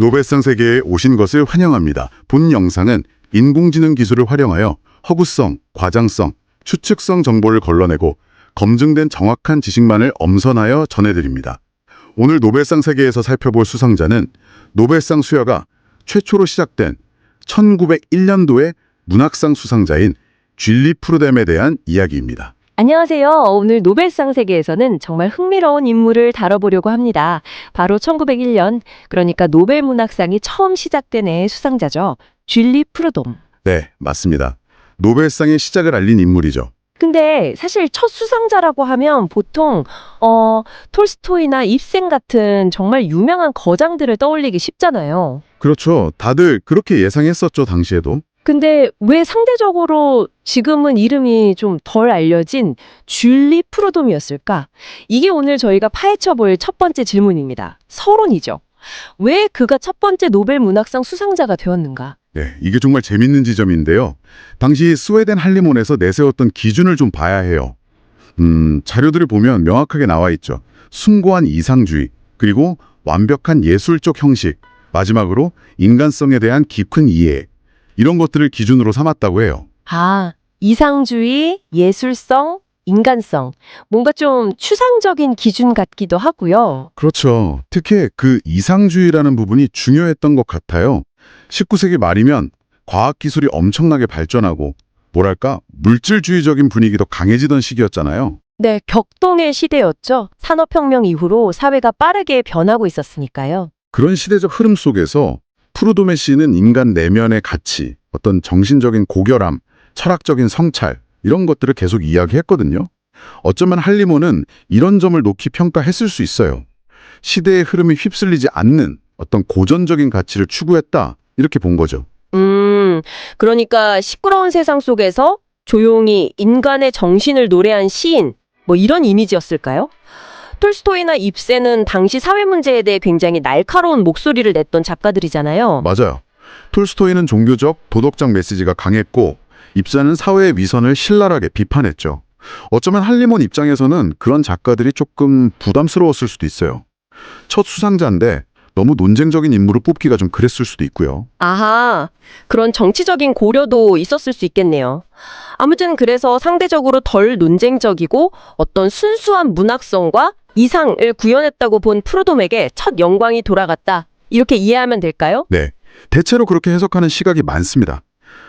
노벨상 세계에 오신 것을 환영합니다. 본 영상은 인공지능 기술을 활용하여 허구성, 과장성, 추측성 정보를 걸러내고 검증된 정확한 지식만을 엄선하여 전해드립니다. 오늘 노벨상 세계에서 살펴볼 수상자는 노벨상 수여가 최초로 시작된 1901년도의 문학상 수상자인 쥘리 프루뎀에 대한 이야기입니다. 안녕하세요. 오늘 노벨상 세계에서는 정말 흥미로운 인물을 다뤄보려고 합니다. 바로 1901년, 그러니까 노벨 문학상이 처음 시작된 해의 수상자죠. 쥘리 프루돔. 네, 맞습니다. 노벨상의 시작을 알린 인물이죠. 근데 사실 첫 수상자라고 하면 보통 어 톨스토이나 입생 같은 정말 유명한 거장들을 떠올리기 쉽잖아요. 그렇죠. 다들 그렇게 예상했었죠, 당시에도. 근데 왜 상대적으로 지금은 이름이 좀 덜 알려진 쥘리 프루돔이었을까? 이게 오늘 저희가 파헤쳐 볼 첫 번째 질문입니다. 서론이죠. 왜 그가 첫 번째 노벨 문학상 수상자가 되었는가? 네, 이게 정말 재밌는 지점인데요. 당시 스웨덴 할리몬에서 내세웠던 기준을 좀 봐야 해요. 음, 자료들을 보면 명확하게 나와 있죠. 숭고한 이상주의, 그리고 완벽한 예술적 형식, 마지막으로 인간성에 대한 깊은 이해, 이런 것들을 기준으로 삼았다고 해요. 아, 이상주의, 예술성, 인간성. 뭔가 좀 추상적인 기준 같기도 하고요. 그렇죠. 특히 그 이상주의라는 부분이 중요했던 것 같아요. 19세기 말이면 과학기술이 엄청나게 발전하고, 뭐랄까, 물질주의적인 분위기도 강해지던 시기였잖아요. 네, 격동의 시대였죠. 산업혁명 이후로 사회가 빠르게 변하고 있었으니까요. 그런 시대적 흐름 속에서 프루도메 씨는 인간 내면의 가치, 어떤 정신적인 고결함, 철학적인 성찰 이런 것들을 계속 이야기했거든요. 어쩌면 할리몬은 이런 점을 높이 평가했을 수 있어요. 시대의 흐름이 휩쓸리지 않는 어떤 고전적인 가치를 추구했다 이렇게 본 거죠. 음, 그러니까 시끄러운 세상 속에서 조용히 인간의 정신을 노래한 시인, 뭐 이런 이미지였을까요? 톨스토이나 입세는 당시 사회 문제에 대해 굉장히 날카로운 목소리를 냈던 작가들이잖아요. 맞아요. 톨스토이는 종교적, 도덕적 메시지가 강했고 입사는 사회의 위선을 신랄하게 비판했죠. 어쩌면 할리몬 입장에서는 그런 작가들이 조금 부담스러웠을 수도 있어요. 첫 수상자인데 너무 논쟁적인 인물을 뽑기가 좀 그랬을 수도 있고요. 아하, 그런 정치적인 고려도 있었을 수 있겠네요. 아무튼 그래서 상대적으로 덜 논쟁적이고 어떤 순수한 문학성과 이상을 구현했다고 본 프로돔에게 첫 영광이 돌아갔다. 이렇게 이해하면 될까요? 네, 대체로 그렇게 해석하는 시각이 많습니다.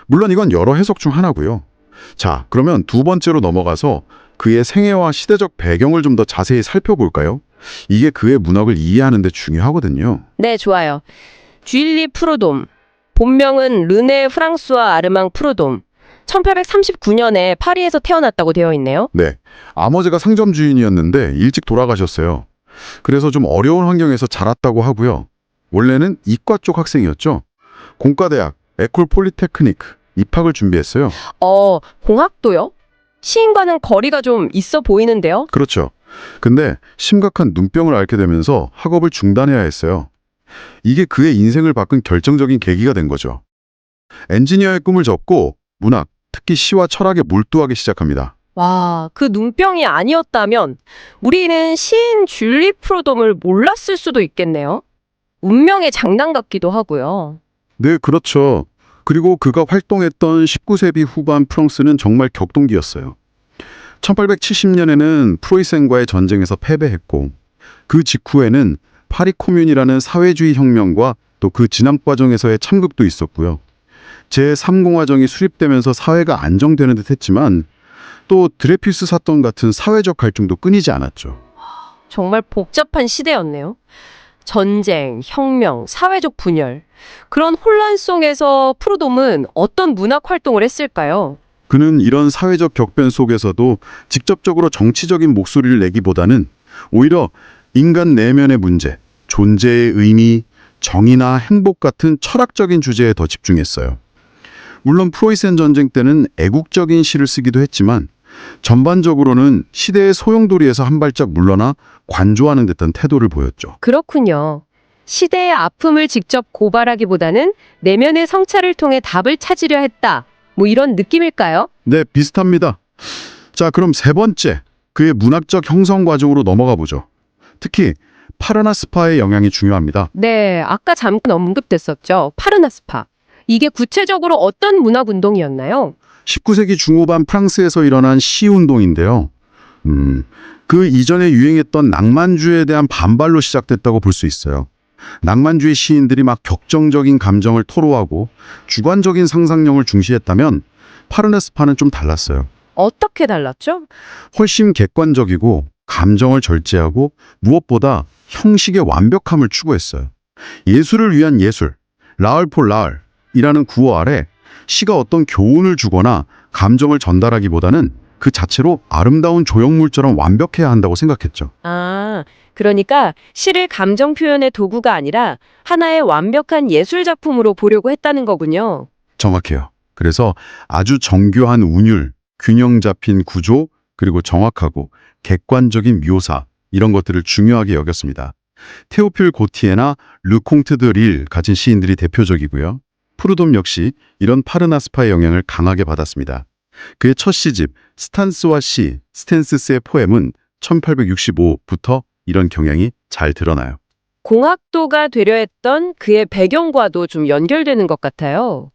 물론 이건 여러 해석 중 하나고요. 자, 그러면 두 번째로 넘어가서 그의 생애와 시대적 배경을 좀 더 자세히 살펴볼까요? 이게 그의 문학을 이해하는 데 중요하거든요. 네, 좋아요. 쥐리 프로돔. 본명은 르네 프랑스와 아르망 프로돔. 1839년에 파리에서 태어났다고 되어 있네요. 네, 아버지가 상점 주인이었는데 일찍 돌아가셨어요. 그래서 좀 어려운 환경에서 자랐다고 하고요. 원래는 이과 쪽 학생이었죠. 공과대학 에콜 폴리테크니크 입학을 준비했어요. 어, 공학도요? 시인과는 거리가 좀 있어 보이는데요? 그렇죠. 근데 심각한 눈병을 앓게 되면서 학업을 중단해야 했어요. 이게 그의 인생을 바꾼 결정적인 계기가 된 거죠. 엔지니어의 꿈을 접고 문학, 특히 시와 철학에 몰두하기 시작합니다. 와, 그 눈병이 아니었다면 우리는 시인 줄리 프로돔을 몰랐을 수도 있겠네요. 운명의 장난 같기도 하고요. 네, 그렇죠. 그리고 그가 활동했던 19세기 후반 프랑스는 정말 격동기였어요. 1870년에는 프로이센과의 전쟁에서 패배했고 그 직후에는 파리 코뮌이라는 사회주의 혁명과 또 그 진압 과정에서의 참극도 있었고요. 제3공화정이 수립되면서 사회가 안정되는 듯 했지만 또 드레피스 사건 같은 사회적 갈등도 끊이지 않았죠. 정말 복잡한 시대였네요. 전쟁, 혁명, 사회적 분열. 그런 혼란 속에서 프로돔은 어떤 문학 활동을 했을까요? 그는 이런 사회적 격변 속에서도 직접적으로 정치적인 목소리를 내기보다는 오히려 인간 내면의 문제, 존재의 의미, 정의나 행복 같은 철학적인 주제에 더 집중했어요. 물론 프로이센 전쟁 때는 애국적인 시를 쓰기도 했지만 전반적으로는 시대의 소용돌이에서 한 발짝 물러나 관조하는 듯한 태도를 보였죠. 그렇군요. 시대의 아픔을 직접 고발하기보다는 내면의 성찰을 통해 답을 찾으려 했다. 뭐 이런 느낌일까요? 네, 비슷합니다. 자, 그럼 세 번째, 그의 문학적 형성 과정으로 넘어가 보죠. 특히 파르나스파의 영향이 중요합니다. 네, 아까 잠깐 언급됐었죠. 파르나스파. 이게 구체적으로 어떤 문학 운동이었나요? 19세기 중후반 프랑스에서 일어난 시 운동인데요. 음, 그 이전에 유행했던 낭만주의에 대한 반발로 시작됐다고 볼 수 있어요. 낭만주의 시인들이 막 격정적인 감정을 토로하고 주관적인 상상력을 중시했다면 파르나스파는 좀 달랐어요. 어떻게 달랐죠? 훨씬 객관적이고 감정을 절제하고 무엇보다 형식의 완벽함을 추구했어요. 예술을 위한 예술, 라을 폴 라을이라는 구호 아래 시가 어떤 교훈을 주거나 감정을 전달하기보다는 그 자체로 아름다운 조형물처럼 완벽해야 한다고 생각했죠. 아, 그러니까 시를 감정 표현의 도구가 아니라 하나의 완벽한 예술 작품으로 보려고 했다는 거군요. 정확해요. 그래서 아주 정교한 운율, 균형 잡힌 구조, 그리고 정확하고 객관적인 묘사 이런 것들을 중요하게 여겼습니다. 테오필 고티에나 르콩트 드릴 가진 시인들이 대표적이고요. 프루돔 역시 이런 파르나스파의 영향을 강하게 받았습니다. 그의 첫 시집 스탄스와 시, 스탠스스의 포엠은 1865부터 이런 경향이 잘 드러나요. 공학도가 되려 했던 그의 배경과도 좀 연결되는 것 같아요.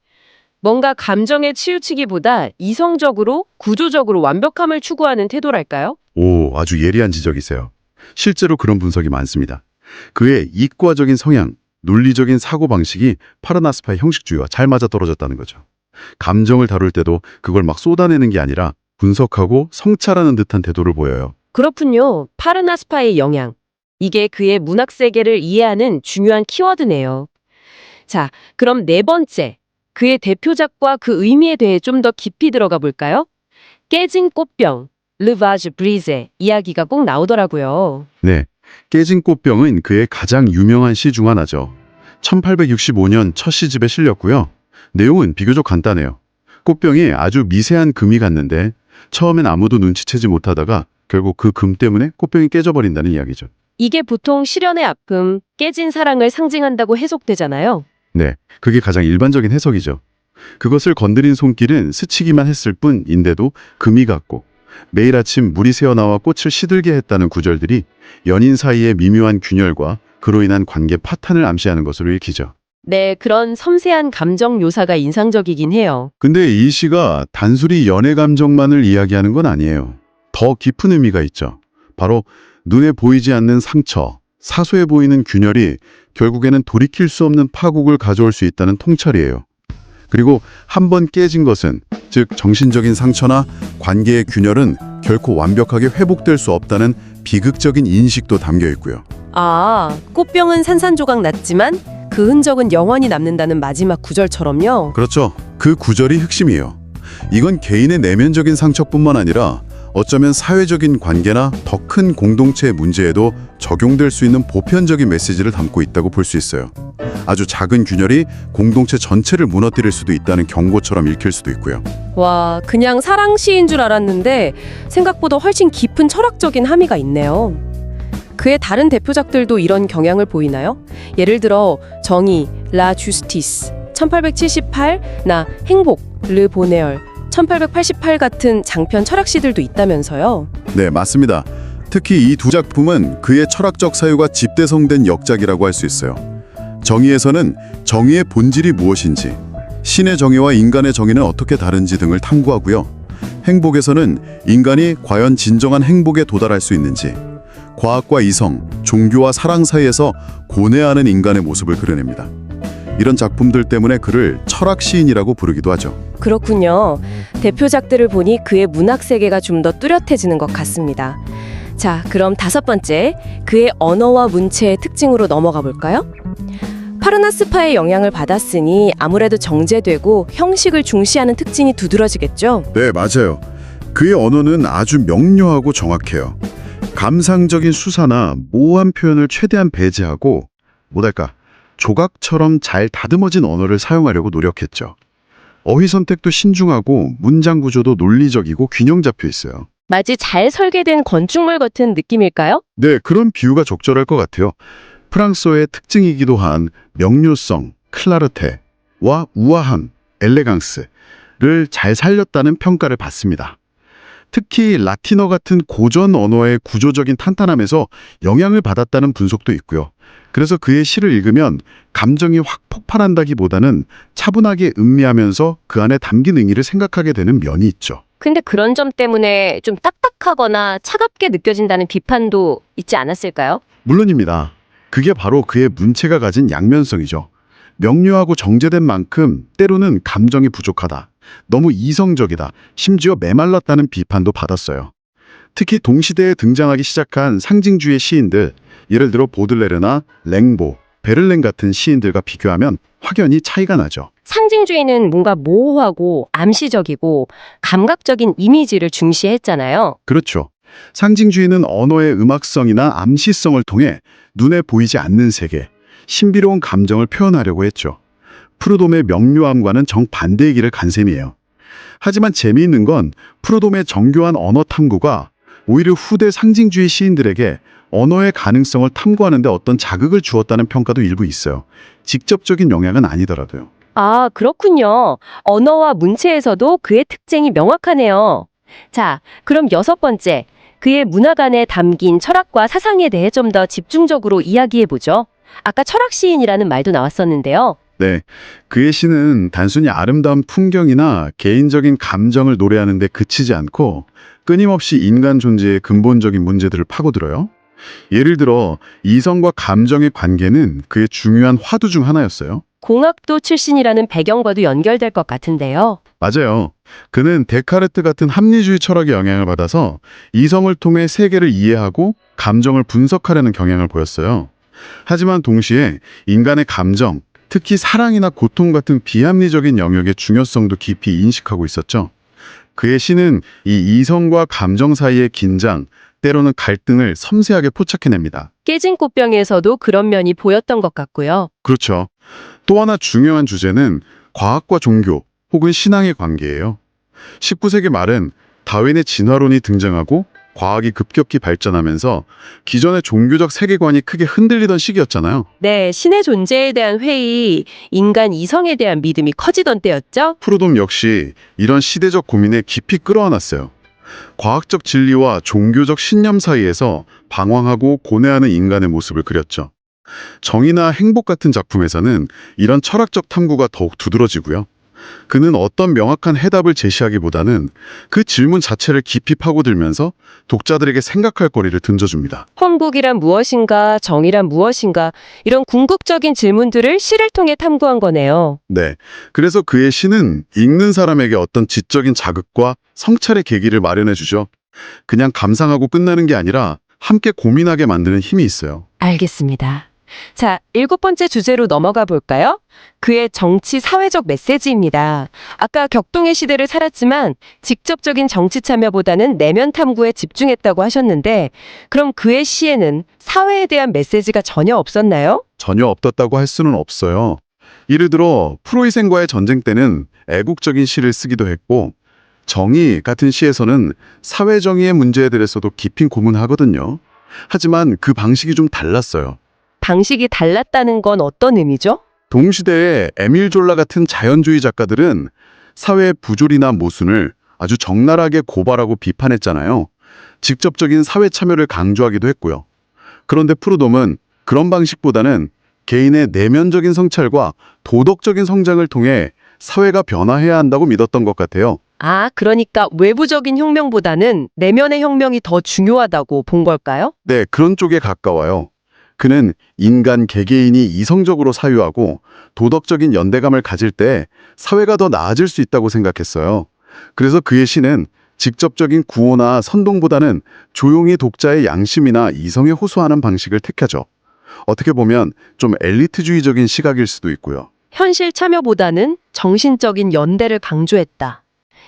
뭔가 감정에 치우치기보다 이성적으로, 구조적으로 완벽함을 추구하는 태도랄까요? 오, 아주 예리한 지적이세요. 실제로 그런 분석이 많습니다. 그의 이과적인 성향, 논리적인 사고방식이 파르나스파의 형식주의와 잘 맞아떨어졌다는 거죠. 감정을 다룰 때도 그걸 막 쏟아내는 게 아니라 분석하고 성찰하는 듯한 태도를 보여요. 그렇군요. 파르나스파의 영향. 이게 그의 문학 세계를 이해하는 중요한 키워드네요. 자, 그럼 네 번째. 그의 대표작과 그 의미에 대해 좀 더 깊이 들어가 볼까요? 깨진 꽃병, 르바즈 브리제 이야기가 꼭 나오더라고요. 네, 깨진 꽃병은 그의 가장 유명한 시 중 하나죠. 1865년 첫 시집에 실렸고요. 내용은 비교적 간단해요. 꽃병이 아주 미세한 금이 갔는데 처음엔 아무도 눈치채지 못하다가 결국 그 금 때문에 꽃병이 깨져버린다는 이야기죠. 이게 보통 실연의 아픔, 깨진 사랑을 상징한다고 해석되잖아요. 네, 그게 가장 일반적인 해석이죠. 그것을 건드린 손길은 스치기만 했을 뿐인데도 금이 갔고 매일 아침 물이 새어나와 꽃을 시들게 했다는 구절들이 연인 사이의 미묘한 균열과 그로 인한 관계 파탄을 암시하는 것으로 읽히죠. 네, 그런 섬세한 감정 묘사가 인상적이긴 해요. 근데 이 시가 단순히 연애 감정만을 이야기하는 건 아니에요. 더 깊은 의미가 있죠. 바로 눈에 보이지 않는 상처, 사소해 보이는 균열이 결국에는 돌이킬 수 없는 파국을 가져올 수 있다는 통찰이에요. 그리고 한 번 깨진 것은, 즉 정신적인 상처나 관계의 균열은 결코 완벽하게 회복될 수 없다는 비극적인 인식도 담겨 있고요. 아, 꽃병은 산산조각 났지만 그 흔적은 영원히 남는다는 마지막 구절처럼요. 그렇죠. 그 구절이 핵심이에요. 이건 개인의 내면적인 상처뿐만 아니라 어쩌면 사회적인 관계나 더 큰 공동체의 문제에도 적용될 수 있는 보편적인 메시지를 담고 있다고 볼 수 있어요. 아주 작은 균열이 공동체 전체를 무너뜨릴 수도 있다는 경고처럼 읽힐 수도 있고요. 와, 그냥 사랑 시인 줄 알았는데 생각보다 훨씬 깊은 철학적인 함의가 있네요. 그의 다른 대표작들도 이런 경향을 보이나요? 예를 들어 정의, 라 주스티스, 1878, 나 행복, 르 보네얼, 1888 같은 장편 철학시들도 있다면서요. 네, 맞습니다. 특히 이 두 작품은 그의 철학적 사유가 집대성된 역작이라고 할 수 있어요. 정의에서는 정의의 본질이 무엇인지, 신의 정의와 인간의 정의는 어떻게 다른지 등을 탐구하고요. 행복에서는 인간이 과연 진정한 행복에 도달할 수 있는지, 과학과 이성, 종교와 사랑 사이에서 고뇌하는 인간의 모습을 그려냅니다. 이런 작품들 때문에 그를 철학 시인이라고 부르기도 하죠. 그렇군요. 대표작들을 보니 그의 문학 세계가 좀 더 뚜렷해지는 것 같습니다. 자, 그럼 다섯 번째, 그의 언어와 문체의 특징으로 넘어가 볼까요? 파르나스파의 영향을 받았으니 아무래도 정제되고 형식을 중시하는 특징이 두드러지겠죠. 네, 맞아요. 그의 언어는 아주 명료하고 정확해요. 감상적인 수사나 모호한 표현을 최대한 배제하고 뭐랄까 조각처럼 잘 다듬어진 언어를 사용하려고 노력했죠. 어휘 선택도 신중하고 문장 구조도 논리적이고 균형 잡혀 있어요. 마치 잘 설계된 건축물 같은 느낌일까요? 네, 그런 비유가 적절할 것 같아요. 프랑스어의 특징이기도 한 명료성, 클라르테와 우아함, 엘레강스를 잘 살렸다는 평가를 받습니다. 특히 라틴어 같은 고전 언어의 구조적인 탄탄함에서 영향을 받았다는 분석도 있고요. 그래서 그의 시를 읽으면 감정이 확 폭발한다기보다는 차분하게 음미하면서 그 안에 담긴 의미를 생각하게 되는 면이 있죠. 근데 그런 점 때문에 좀 딱딱하거나 차갑게 느껴진다는 비판도 있지 않았을까요? 물론입니다. 그게 바로 그의 문체가 가진 양면성이죠. 명료하고 정제된 만큼 때로는 감정이 부족하다. 너무 이성적이다. 심지어 메말랐다는 비판도 받았어요. 특히 동시대에 등장하기 시작한 상징주의 시인들, 예를 들어 보들레르나 랭보, 베를렌 같은 시인들과 비교하면 확연히 차이가 나죠. 상징주의는 뭔가 모호하고 암시적이고 감각적인 이미지를 중시했잖아요. 그렇죠. 상징주의는 언어의 음악성이나 암시성을 통해 눈에 보이지 않는 세계, 신비로운 감정을 표현하려고 했죠. 프루돔의 명료함과는 정반대의 길을 간 셈이에요. 하지만 재미있는 건 프루돔의 정교한 언어 탐구가 오히려 후대 상징주의 시인들에게 언어의 가능성을 탐구하는 데 어떤 자극을 주었다는 평가도 일부 있어요. 직접적인 영향은 아니더라도요. 아, 그렇군요. 언어와 문체에서도 그의 특징이 명확하네요. 자, 그럼 여섯 번째. 그의 문화관에 담긴 철학과 사상에 대해 좀 더 집중적으로 이야기해 보죠. 아까 철학 시인이라는 말도 나왔었는데요. 네. 그의 시는 단순히 아름다운 풍경이나 개인적인 감정을 노래하는 데 그치지 않고 끊임없이 인간 존재의 근본적인 문제들을 파고들어요. 예를 들어 이성과 감정의 관계는 그의 중요한 화두 중 하나였어요. 공학도 출신이라는 배경과도 연결될 것 같은데요. 맞아요. 그는 데카르트 같은 합리주의 철학의 영향을 받아서 이성을 통해 세계를 이해하고 감정을 분석하려는 경향을 보였어요. 하지만 동시에 인간의 감정, 특히 사랑이나 고통 같은 비합리적인 영역의 중요성도 깊이 인식하고 있었죠. 그의 시는 이 이성과 감정 사이의 긴장, 때로는 갈등을 섬세하게 포착해냅니다. 깨진 꽃병에서도 그런 면이 보였던 것 같고요. 그렇죠. 또 하나 중요한 주제는 과학과 종교 혹은 신앙의 관계예요. 19세기 말은 다윈의 진화론이 등장하고 과학이 급격히 발전하면서 기존의 종교적 세계관이 크게 흔들리던 시기였잖아요. 네, 신의 존재에 대한 회의, 인간 이성에 대한 믿음이 커지던 때였죠. 프로돔 역시 이런 시대적 고민에 깊이 끌어안았어요. 과학적 진리와 종교적 신념 사이에서 방황하고 고뇌하는 인간의 모습을 그렸죠. 정의나 행복 같은 작품에서는 이런 철학적 탐구가 더욱 두드러지고요. 그는 어떤 명확한 해답을 제시하기보다는 그 질문 자체를 깊이 파고들면서 독자들에게 생각할 거리를 던져줍니다. 헌국이란 무엇인가, 정의란 무엇인가, 이런 궁극적인 질문들을 시를 통해 탐구한 거네요. 네. 그래서 그의 시는 읽는 사람에게 어떤 지적인 자극과 성찰의 계기를 마련해 주죠. 그냥 감상하고 끝나는 게 아니라 함께 고민하게 만드는 힘이 있어요. 알겠습니다. 자, 일곱 번째 주제로 넘어가 볼까요? 그의 정치 사회적 메시지입니다. 아까 격동의 시대를 살았지만 직접적인 정치 참여보다는 내면 탐구에 집중했다고 하셨는데 그럼 그의 시에는 사회에 대한 메시지가 전혀 없었나요? 전혀 없었다고 할 수는 없어요. 예를 들어 프로이센과의 전쟁 때는 애국적인 시를 쓰기도 했고 정의 같은 시에서는 사회 정의의 문제에 대해서도 깊이 고문하거든요. 하지만 그 방식이 좀 달랐어요. 방식이 달랐다는 건 어떤 의미죠? 동시대의 에밀 졸라 같은 자연주의 작가들은 사회의 부조리나 모순을 아주 적나라하게 고발하고 비판했잖아요. 직접적인 사회 참여를 강조하기도 했고요. 그런데 프루돔은 그런 방식보다는 개인의 내면적인 성찰과 도덕적인 성장을 통해 사회가 변화해야 한다고 믿었던 것 같아요. 아, 그러니까 외부적인 혁명보다는 내면의 혁명이 더 중요하다고 본 걸까요? 네, 그런 쪽에 가까워요. 그는 인간 개개인이 이성적으로 사유하고 도덕적인 연대감을 가질 때 사회가 더 나아질 수 있다고 생각했어요. 그래서 그의 시는 직접적인 구호나 선동보다는 조용히 독자의 양심이나 이성에 호소하는 방식을 택하죠. 어떻게 보면 좀 엘리트주의적인 시각일 수도 있고요. 현실 참여보다는 정신적인 연대를 강조했다.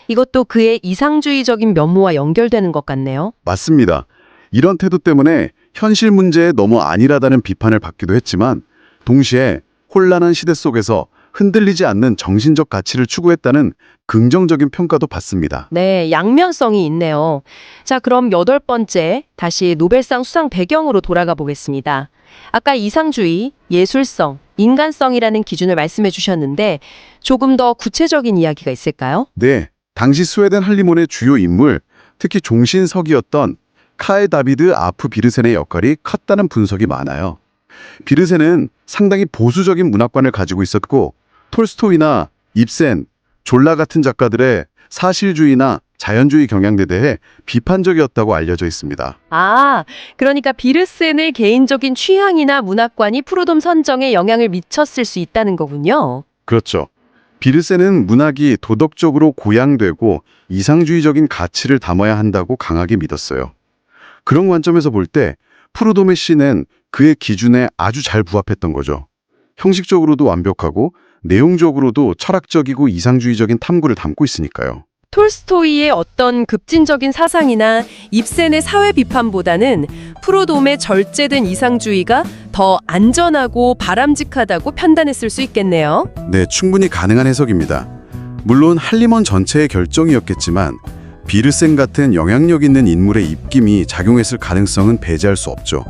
이것도 그의 이상주의적인 면모와 연결되는 것 같네요. 맞습니다. 이런 태도 때문에 현실 문제에 너무 안일하다는 비판을 받기도 했지만 동시에 혼란한 시대 속에서 흔들리지 않는 정신적 가치를 추구했다는 긍정적인 평가도 받습니다. 네, 양면성이 있네요. 자, 그럼 여덟 번째, 다시 노벨상 수상 배경으로 돌아가 보겠습니다. 아까 이상주의, 예술성, 인간성이라는 기준을 말씀해 주셨는데 조금 더 구체적인 이야기가 있을까요? 네, 당시 스웨덴 할리몬의 주요 인물 특히 종신석이었던 카에 다비드 아프 비르센의 역할이 컸다는 분석이 많아요. 비르센은 상당히 보수적인 문학관을 가지고 있었고 톨스토이나 입센, 졸라 같은 작가들의 사실주의나 자연주의 경향에 대해 비판적이었다고 알려져 있습니다. 아, 그러니까 비르센의 개인적인 취향이나 문학관이 프로돔 선정에 영향을 미쳤을 수 있다는 거군요. 그렇죠. 비르센은 문학이 도덕적으로 고양되고 이상주의적인 가치를 담아야 한다고 강하게 믿었어요. 그런 관점에서 볼 때 프루돔의 시는 그의 기준에 아주 잘 부합했던 거죠. 형식적으로도 완벽하고 내용적으로도 철학적이고 이상주의적인 탐구를 담고 있으니까요. 톨스토이의 어떤 급진적인 사상이나 입센의 사회 비판보다는 프로돔의 절제된 이상주의가 더 안전하고 바람직하다고 판단했을 수 있겠네요. 네, 충분히 가능한 해석입니다. 물론 할리먼 전체의 결정이었겠지만 비르센 같은 영향력 있는 인물의 입김이 작용했을 가능성은 배제할 수 없죠.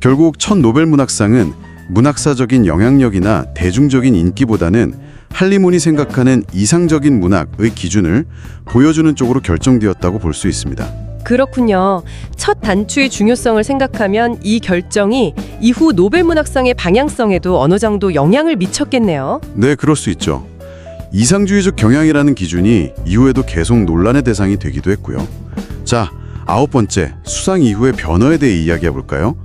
결국 첫 노벨 문학상은 문학사적인 영향력이나 대중적인 인기보다는 할리몬이 생각하는 이상적인 문학의 기준을 보여주는 쪽으로 결정되었다고 볼 수 있습니다. 그렇군요. 첫 단추의 중요성을 생각하면 이 결정이 이후 노벨 문학상의 방향성에도 어느 정도 영향을 미쳤겠네요. 네, 그럴 수 있죠. 이상주의적 경향이라는 기준이 이후에도 계속 논란의 대상이 되기도 했고요. 자, 아홉 번째, 수상 이후의 변화에 대해 이야기해 볼까요?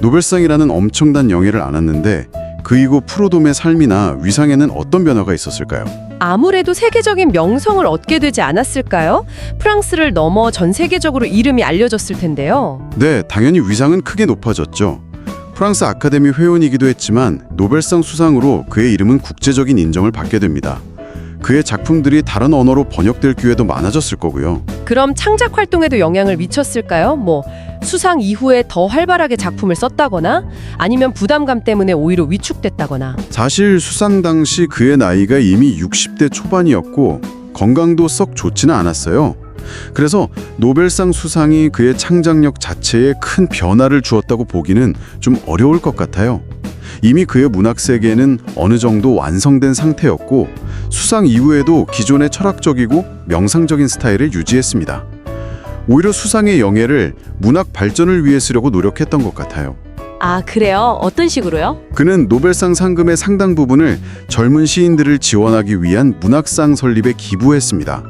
노벨상이라는 엄청난 영예를 안았는데 그 이후 프로돔의 삶이나 위상에는 어떤 변화가 있었을까요? 아무래도 세계적인 명성을 얻게 되지 않았을까요? 프랑스를 넘어 전 세계적으로 이름이 알려졌을 텐데요. 네, 당연히 위상은 크게 높아졌죠. 프랑스 아카데미 회원이기도 했지만 노벨상 수상으로 그의 이름은 국제적인 인정을 받게 됩니다. 그의 작품들이 다른 언어로 번역될 기회도 많아졌을 거고요. 그럼 창작 활동에도 영향을 미쳤을까요? 뭐 수상 이후에 더 활발하게 작품을 썼다거나 아니면 부담감 때문에 오히려 위축됐다거나 사실 수상 당시 그의 나이가 이미 60대 초반이었고 건강도 썩 좋지는 않았어요. 그래서 노벨상 수상이 그의 창작력 자체에 큰 변화를 주었다고 보기는 좀 어려울 것 같아요. 이미 그의 문학 세계는 어느 정도 완성된 상태였고 수상 이후에도 기존의 철학적이고 명상적인 스타일을 유지했습니다. 오히려 수상의 영예를 문학 발전을 위해 쓰려고 노력했던 것 같아요. 아 그래요? 어떤 식으로요? 그는 노벨상 상금의 상당 부분을 젊은 시인들을 지원하기 위한 문학상 설립에 기부했습니다.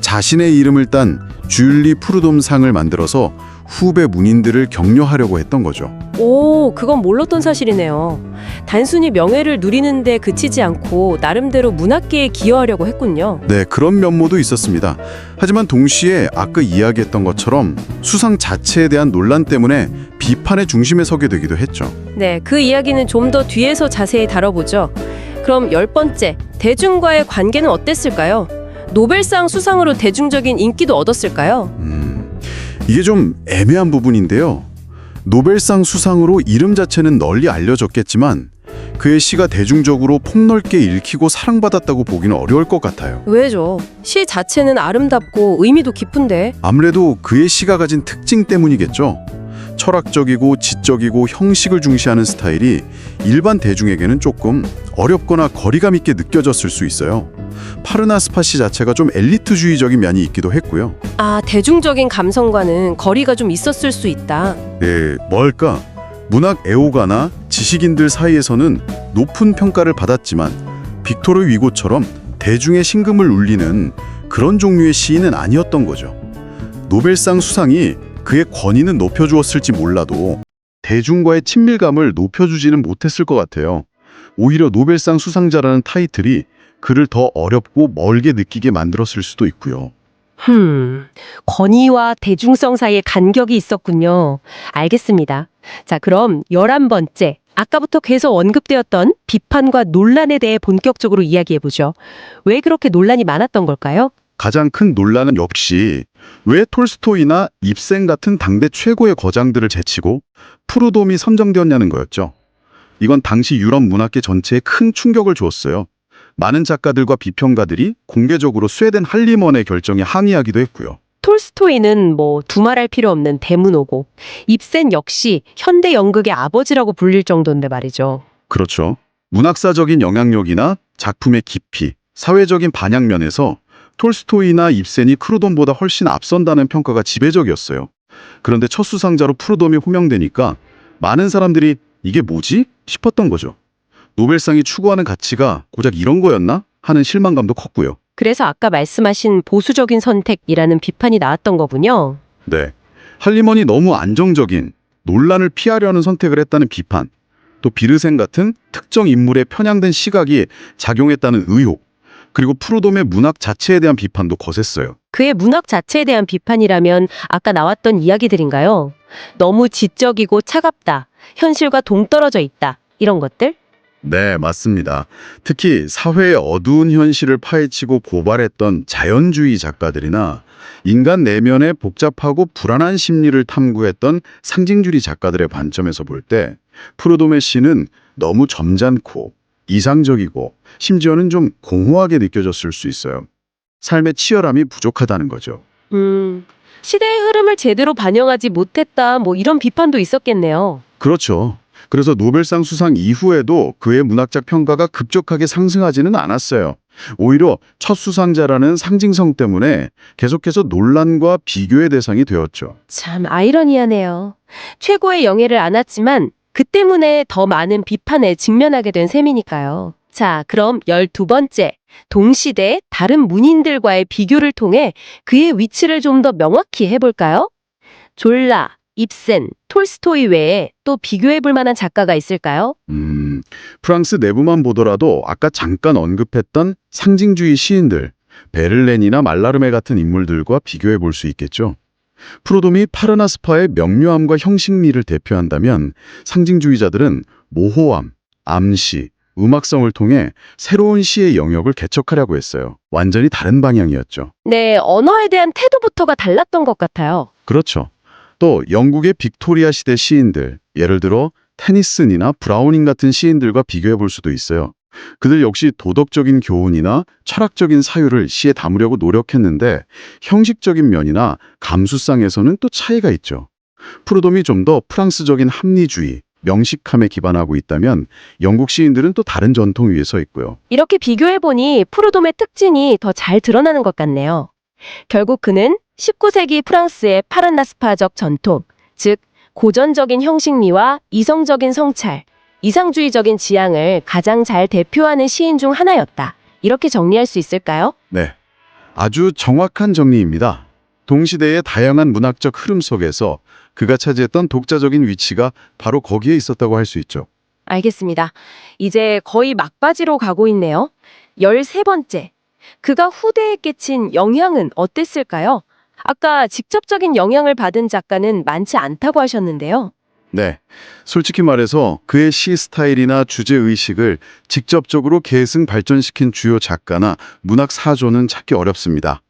자신의 이름을 딴 줄리 푸르돔상을 만들어서 후배 문인들을 격려하려고 했던 거죠. 오, 그건 몰랐던 사실이네요. 단순히 명예를 누리는데 그치지 않고 나름대로 문학계에 기여하려고 했군요. 네, 그런 면모도 있었습니다. 하지만 동시에 아까 이야기했던 것처럼 수상 자체에 대한 논란 때문에 비판의 중심에 서게 되기도 했죠. 네, 그 이야기는 좀 더 뒤에서 자세히 다뤄보죠. 그럼 열 번째, 대중과의 관계는 어땠을까요? 노벨상 수상으로 대중적인 인기도 얻었을까요? 음, 이게 좀 애매한 부분인데요. 노벨상 수상으로 이름 자체는 널리 알려졌겠지만 그의 시가 대중적으로 폭넓게 읽히고 사랑받았다고 보기는 어려울 것 같아요. 왜죠? 시 자체는 아름답고 의미도 깊은데. 아무래도 그의 시가 가진 특징 때문이겠죠. 철학적이고 지적이고 형식을 중시하는 스타일이 일반 대중에게는 조금 어렵거나 거리감 있게 느껴졌을 수 있어요. 파르나스파 시 자체가 좀 엘리트주의적인 면이 있기도 했고요. 아, 대중적인 감성과는 거리가 좀 있었을 수 있다. 네, 뭘까? 문학 애호가나 지식인들 사이에서는 높은 평가를 받았지만 빅토르 위고처럼 대중의 심금을 울리는 그런 종류의 시인은 아니었던 거죠. 노벨상 수상이 그의 권위는 높여주었을지 몰라도 대중과의 친밀감을 높여주지는 못했을 것 같아요. 오히려 노벨상 수상자라는 타이틀이 그를 더 어렵고 멀게 느끼게 만들었을 수도 있고요. 흠, 권위와 대중성 사이에 간격이 있었군요. 알겠습니다. 자, 그럼 열한 번째. 아까부터 계속 언급되었던 비판과 논란에 대해 본격적으로 이야기해보죠. 왜 그렇게 논란이 많았던 걸까요? 가장 큰 논란은 역시 왜 톨스토이나 입센 같은 당대 최고의 거장들을 제치고 프루돔이 선정되었냐는 거였죠. 이건 당시 유럽 문학계 전체에 큰 충격을 주었어요. 많은 작가들과 비평가들이 공개적으로 스웨덴 할리먼의 결정에 항의하기도 했고요. 톨스토이는 뭐 두말할 필요 없는 대문호고 입센 역시 현대 연극의 아버지라고 불릴 정도인데 말이죠. 그렇죠. 문학사적인 영향력이나 작품의 깊이, 사회적인 반향면에서 톨스토이나 입센이 프루돔보다 훨씬 앞선다는 평가가 지배적이었어요. 그런데 첫 수상자로 프루돔이 호명되니까 많은 사람들이 이게 뭐지? 싶었던 거죠. 노벨상이 추구하는 가치가 고작 이런 거였나? 하는 실망감도 컸고요. 그래서 아까 말씀하신 보수적인 선택이라는 비판이 나왔던 거군요. 네. 할리먼이 너무 안정적인 논란을 피하려는 선택을 했다는 비판, 또 비르센 같은 특정 인물에 편향된 시각이 작용했다는 의혹, 그리고 프로돔의 문학 자체에 대한 비판도 거셌어요. 그의 문학 자체에 대한 비판이라면 아까 나왔던 이야기들인가요? 너무 지적이고 차갑다. 현실과 동떨어져 있다. 이런 것들? 네, 맞습니다. 특히 사회의 어두운 현실을 파헤치고 고발했던 자연주의 작가들이나 인간 내면의 복잡하고 불안한 심리를 탐구했던 상징주의 작가들의 관점에서 볼 때 프로돔의 시는 너무 점잖고 이상적이고 심지어는 좀 공허하게 느껴졌을 수 있어요. 삶의 치열함이 부족하다는 거죠. 음, 시대의 흐름을 제대로 반영하지 못했다. 뭐 이런 비판도 있었겠네요. 그렇죠. 그래서 노벨상 수상 이후에도 그의 문학적 평가가 급격하게 상승하지는 않았어요. 오히려 첫 수상자라는 상징성 때문에 계속해서 논란과 비교의 대상이 되었죠. 참 아이러니하네요. 최고의 영예를 안았지만 그 때문에 더 많은 비판에 직면하게 된 셈이니까요. 자, 그럼 12번째. 동시대 다른 문인들과의 비교를 통해 그의 위치를 좀 더 명확히 해볼까요? 졸라, 입센, 톨스토이 외에 또 비교해 볼 만한 작가가 있을까요? 음, 프랑스 내부만 보더라도 아까 잠깐 언급했던 상징주의 시인들, 베를렌이나 말라르메 같은 인물들과 비교해 볼 수 있겠죠. 프로돔이 파르나스파의 명료함과 형식미를 대표한다면 상징주의자들은 모호함, 암시, 음악성을 통해 새로운 시의 영역을 개척하려고 했어요. 완전히 다른 방향이었죠. 네, 언어에 대한 태도부터가 달랐던 것 같아요. 그렇죠. 또 영국의 빅토리아 시대 시인들, 예를 들어 테니슨이나 브라우닝 같은 시인들과 비교해 볼 수도 있어요. 그들 역시 도덕적인 교훈이나 철학적인 사유를 시에 담으려고 노력했는데 형식적인 면이나 감수성에서는 또 차이가 있죠. 프로돔이 좀 더 프랑스적인 합리주의, 명식함에 기반하고 있다면 영국 시인들은 또 다른 전통 위에 서 있고요. 이렇게 비교해보니 프로돔의 특징이 더 잘 드러나는 것 같네요. 결국 그는 19세기 프랑스의 파르나스파적 전통, 즉 고전적인 형식미와 이성적인 성찰, 이상주의적인 지향을 가장 잘 대표하는 시인 중 하나였다. 이렇게 정리할 수 있을까요? 네. 아주 정확한 정리입니다. 동시대의 다양한 문학적 흐름 속에서 그가 차지했던 독자적인 위치가 바로 거기에 있었다고 할 수 있죠. 알겠습니다. 이제 거의 막바지로 가고 있네요. 13번째. 그가 후대에 끼친 영향은 어땠을까요? 아까 직접적인 영향을 받은 작가는 많지 않다고 하셨는데요. 네. 솔직히 말해서 그의 시 스타일이나 주제 의식을 직접적으로 계승 발전시킨 주요 작가나 문학 사조는 찾기 어렵습니다.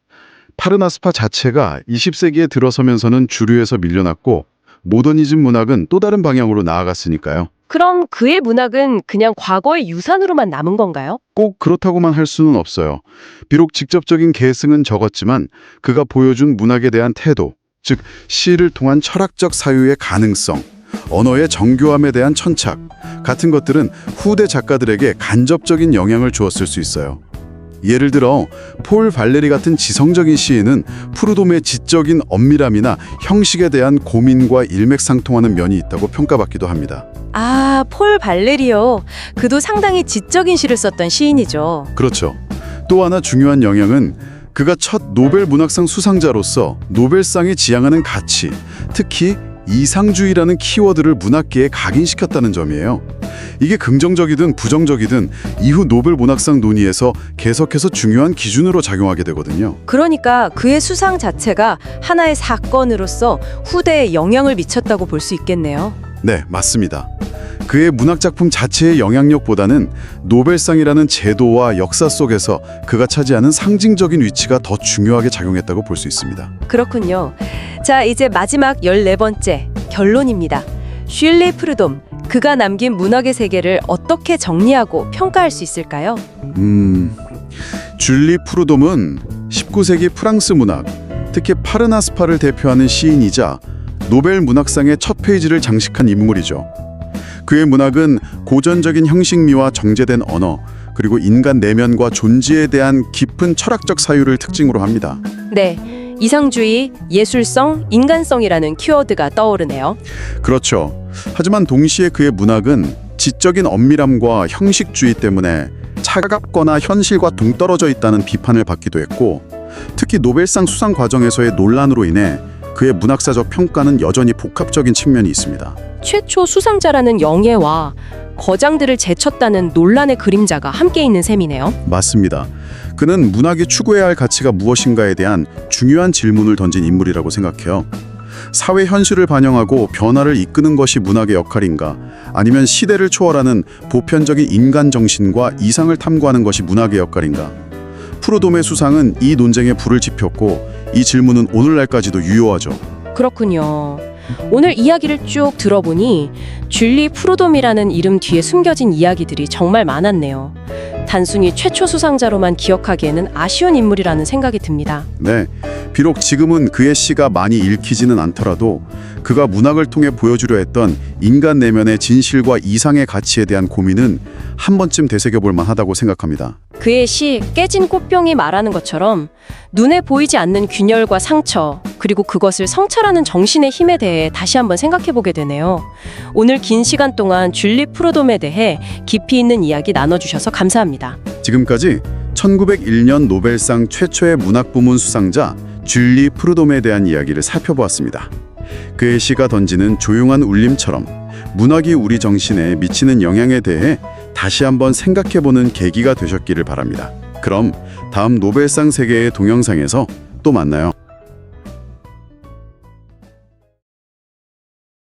파르나스파 자체가 20세기에 들어서면서는 주류에서 밀려났고 모더니즘 문학은 또 다른 방향으로 나아갔으니까요. 그럼 그의 문학은 그냥 과거의 유산으로만 남은 건가요? 꼭 그렇다고만 할 수는 없어요. 비록 직접적인 계승은 적었지만 그가 보여준 문학에 대한 태도, 즉 시를 통한 철학적 사유의 가능성, 언어의 정교함에 대한 천착 같은 것들은 후대 작가들에게 간접적인 영향을 주었을 수 있어요. 예를 들어 폴 발레리 같은 지성적인 시인은 프루돔의 지적인 엄밀함이나 형식에 대한 고민과 일맥상통하는 면이 있다고 평가받기도 합니다. 아, 폴 발레리요. 그도 상당히 지적인 시를 썼던 시인이죠. 그렇죠. 또 하나 중요한 영향은 그가 첫 노벨 문학상 수상자로서 노벨상이 지향하는 가치, 특히 이상주의라는 키워드를 문학계에 각인시켰다는 점이에요. 이게 긍정적이든 부정적이든 이후 노벨 문학상 논의에서 계속해서 중요한 기준으로 작용하게 되거든요. 그러니까 그의 수상 자체가 하나의 사건으로서 후대에 영향을 미쳤다고 볼 수 있겠네요. 네, 맞습니다. 그의 문학 작품 자체의 영향력보다는 노벨상이라는 제도와 역사 속에서 그가 차지하는 상징적인 위치가 더 중요하게 작용했다고 볼 수 있습니다. 그렇군요. 자, 이제 마지막 14번째 결론입니다. 슐리 프르돔, 그가 남긴 문학의 세계를 어떻게 정리하고 평가할 수 있을까요? 음, 줄리 프루돔은 19세기 프랑스 문학, 특히 파르나스파를 대표하는 시인이자 노벨 문학상의 첫 페이지를 장식한 인물이죠. 그의 문학은 고전적인 형식미와 정제된 언어, 그리고 인간 내면과 존재에 대한 깊은 철학적 사유를 특징으로 합니다. 네, 이상주의, 예술성, 인간성이라는 키워드가 떠오르네요. 그렇죠. 하지만 동시에 그의 문학은 지적인 엄밀함과 형식주의 때문에 차갑거나 현실과 동떨어져 있다는 비판을 받기도 했고 특히 노벨상 수상 과정에서의 논란으로 인해 그의 문학사적 평가는 여전히 복합적인 측면이 있습니다. 최초 수상자라는 영예와 거장들을 제쳤다는 논란의 그림자가 함께 있는 셈이네요. 맞습니다. 그는 문학이 추구해야 할 가치가 무엇인가에 대한 중요한 질문을 던진 인물이라고 생각해요. 사회 현실을 반영하고 변화를 이끄는 것이 문학의 역할인가? 아니면 시대를 초월하는 보편적인 인간 정신과 이상을 탐구하는 것이 문학의 역할인가? 프로돔의 수상은 이 논쟁에 불을 지폈고 이 질문은 오늘날까지도 유효하죠. 그렇군요. 오늘 이야기를 쭉 들어보니 줄리 프로돔이라는 이름 뒤에 숨겨진 이야기들이 정말 많았네요. 단순히 최초 수상자로만 기억하기에는 아쉬운 인물이라는 생각이 듭니다. 네, 비록 지금은 그의 시가 많이 읽히지는 않더라도 그가 문학을 통해 보여주려 했던 인간 내면의 진실과 이상의 가치에 대한 고민은 한 번쯤 되새겨볼 만하다고 생각합니다. 그의 시 깨진 꽃병이 말하는 것처럼 눈에 보이지 않는 균열과 상처 그리고 그것을 성찰하는 정신의 힘에 대해 다시 한번 생각해 보게 되네요. 오늘 긴 시간 동안 줄리 프로돔에 대해 깊이 있는 이야기 나눠주셔서 감사합니다. 지금까지 1901년 노벨상 최초의 문학 부문 수상자 줄리 프루돔에 대한 이야기를 살펴보았습니다. 그의 시가 던지는 조용한 울림처럼 문학이 우리 정신에 미치는 영향에 대해 다시 한번 생각해보는 계기가 되셨기를 바랍니다. 그럼 다음 노벨상 세계의 동영상에서 또 만나요.